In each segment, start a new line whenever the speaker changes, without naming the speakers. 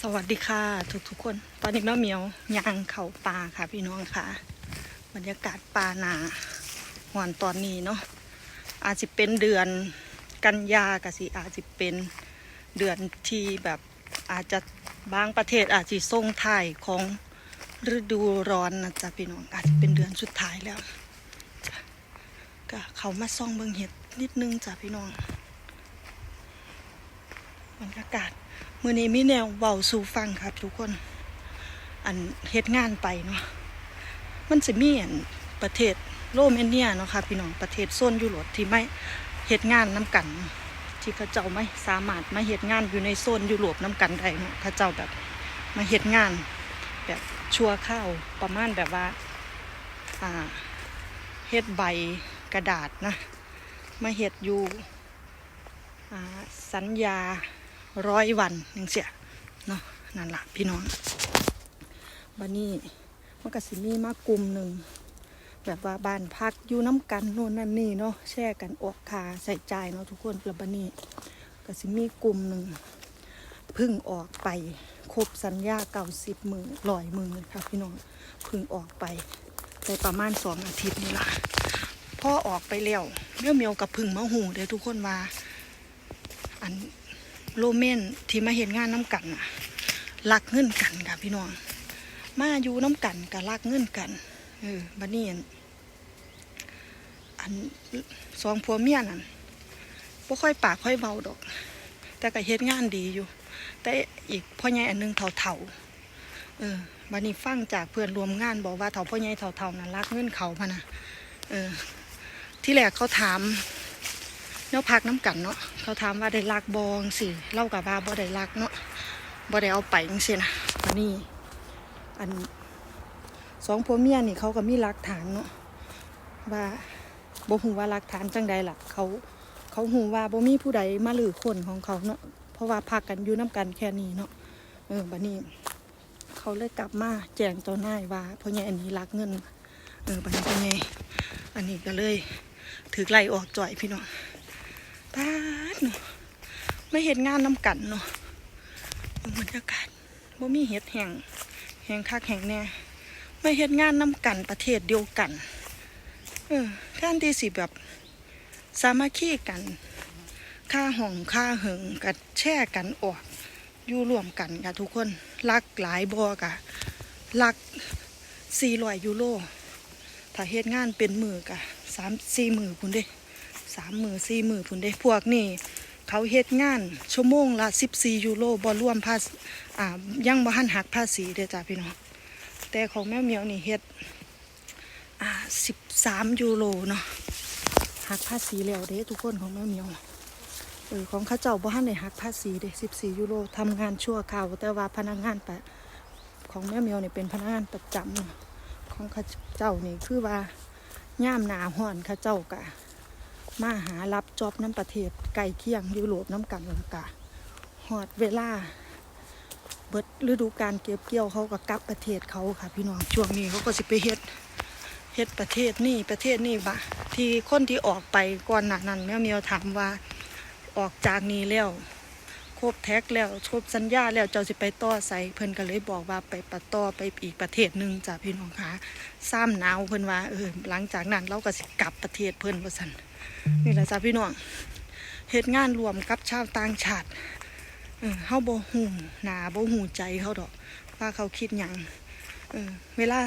สวัสดีค่ะ ทุกทุกๆคน ตอนนี้แม่เหมียวย่างเข่าป่าค่ะพี่น้องค่ะ บรรยากาศป่าหนาหวานตอนนี้เนาะอาจจะเป็นเดือนกันยากะสิอาจจะเป็นเดือนที่แบบอาจจะบางประเทศอาจจะส่งถ่ายของฤดูร้อนนะจ๊ะพี่น้องอาจจะเป็นเดือนสุดท้ายแล้วก็เขามาซ่องเบิงเห็ดนิดนึงจ้ะพี่น้อง รรยากาศมือนี้มีแนวเบาสู่ฟังครับทุกคน อันเฮ็ดงานไปเนาะมันจะมีอันประเทศโรมเนียเนาะค่ะพี่น้องประเทศโซนยุโรปที่ไม่เฮ็ดงานน้กัน ที่เขาเจ้าไม่สามารถมาเฮ็ดงานอยู่ในโซนยุโรปน้กันได้เนาะเขาเจ้าแบบมาเฮ็ดงาน แบบชั่วข้าวประมาณแบบว่าอ่าเฮ็ดใบกระดาษนะมาเฮ็ดอยู่อ่าสัญญา ร้อยวันยังเสียเนาะนั่นละพี่น้องบันนี้มันก็สิมีมากลุ่มหนึ่งแบบว่าบ้านพักอยู่น้ำกันโน่นนั่นนี่เนาะแช่กันออกคาใส่ใจเนาะทุกคนแล้วบันนี้ก็สิมีกลุ่มหนึ่งพึ่งออกไปครบสัญญาเก่าสิบมือลอยมือค่ะพี่น้องพึ่งออกไปได้ประมาณสองอาทิตย์นี่ละพ่อออกไปแล้วเมี่ยวเมียวกับพึ่งมาหูเดี๋ยวทุกคนว่าอัน โรเมนที่มาเห็นงานน้ำกันน่ะลักเงินกันค่ะพี่น้อง มาอยู่น้ำกันกับลักเงินกัน เออบันนี้อันสองผัวเมียนั่นบ่ค่อยปากค่อยเบาดอก แต่ก็เฮ็ดงานดีอยู่ แต่อีกพ่อใหญ่อันหนึงเถ่าๆเออบันนี้ฟังจากเพื่อนรวมงานบอกว่าเถ่าพ่อใหญ่เถ่าๆนั่นลักเงินเขาพะนะเออ ที่แรกเขาถาม นาะพักน้ำกันเนาะเขาถามว่าได้ลักบองสิเล่ากับว่าบ่ได้ลักเนาะบ่ได้เอาไปจังซี่นะวันนี้อันสองผัวเมียนี่เขาก็มีหลักฐานเนาะว่าบ่ฮู้ว่าหลักฐานจังใดล่ะ เขาเขาฮู้ว่าบ่มีผู้ใดมาลือคนของเขาเนาะเพราะว่าพักกันอยู่น้ำกันแค่นี้เนาะเออบัดนี้ เขาเลยกลับมาแจ้งเจ้านายว่าพ่อใหญ่อันนี้ลักเงินเออบัดนี้พ่อใหญ่อันนี้ก็เลยถือไล่ออกจ่อยพี่น้อง ปาดเนาะไม่เห็นงานน้ำกันเนาะบรรยากาศบ่มีเห็ดแห่งแห่งคักแห่งแน่ไม่เห็นงานน้ำกันประเทศเดียวกัน เออแทนที่สิแบบสามัคคีกัน ค่าห้องค่าเหิงกัดแช่กันออกอยู่รวมกันกับทุกคนรักหลายบอกะรักสี่ร้อยยูโรถ้าเฮ็ดงานเป็นมือกะสามสี่มือพุ่นเด้ สามมือสี่มือพุ่นเด้พวกนี่เขาเฮ็ดงาน ชั่วโมงละสิบสี่ยูโรบ่รวมภาษีอ่ายังบ่หันหักภาษีเด้อจ้าพี่น้องแต่ของแม่เหมียวนี่เฮ็ดอ่าสิบสามยูโรเนาะหักภาษีแล้วเด้ทุกคนของแม่เหมียวเออของข้าเจ้าบ่หันได้หักภาษีเด้สิบสี่ยูโรทำงานชั่วคราวแต่ว่าพนักงานปะของแม่เหมียวนี่เป็นพนักงานประจำเนาของข้าเจ้านี่คือว่าย่ามหนาห้อนข้าเจ้ากะ มาหารับจอบน้ำประเทศไก่เคียงยุโรปน้ำกันแล้วกะหอดเวลา เบิดฤดูการเก็บเกี่ยวเขาก็กลับประเทศเขาค่ะ พี่น้องช่วงนี้เขาก็สิไปเฮ็ดเฮ็ดประเทศนี่ประเทศนี่บะที่คนที่ออกไปก่อนหน้านั้นแม่เมียวถามว่าออกจากนี้แล้วครบแท็กแล้วครบสัญญาแล้วเจ้าสิไปต่อใส่เพิ่นก็เลยบอกว่าไปปะต่อไปอีกประเทศหนึ่งจ้ะพี่น้องคะซ้ำหนาวเพิ่นว่าเออหลังจากนั้นเราก็สิกลับประเทศเพิ่นว่าซั่น นี่แหละจ้าพี่น้องเหตุงานรวมกับชาวต่างชาติเออเฮาบ่หูหนาบ่หูใจเขาดอก ว่าเขาคิดหยังเวลา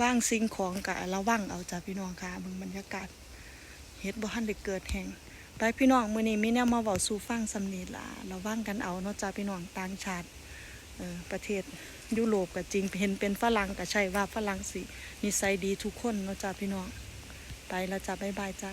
ว่างสิ่งของกะระวังเอาจ้าพี่น้องค่ะเบิ่งบรรยากาศเฮ็ดบ่ทันได้เกิดแห่งไปพี่น้องมื้อนี้มีแนวมาเว้าสู่ฟังสำนีล่ะระวังกันเอาเนาะจ้าพี่น้องต่างชาติเออประเทศยุโรปก็จริงเห็นเป็นฝรั่งก็ใช่ว่าฝรั่งสินิสัยดีทุกคนเนาะจ้าพี่น้องไปแล้วจ้าบ๊ายบายจ้า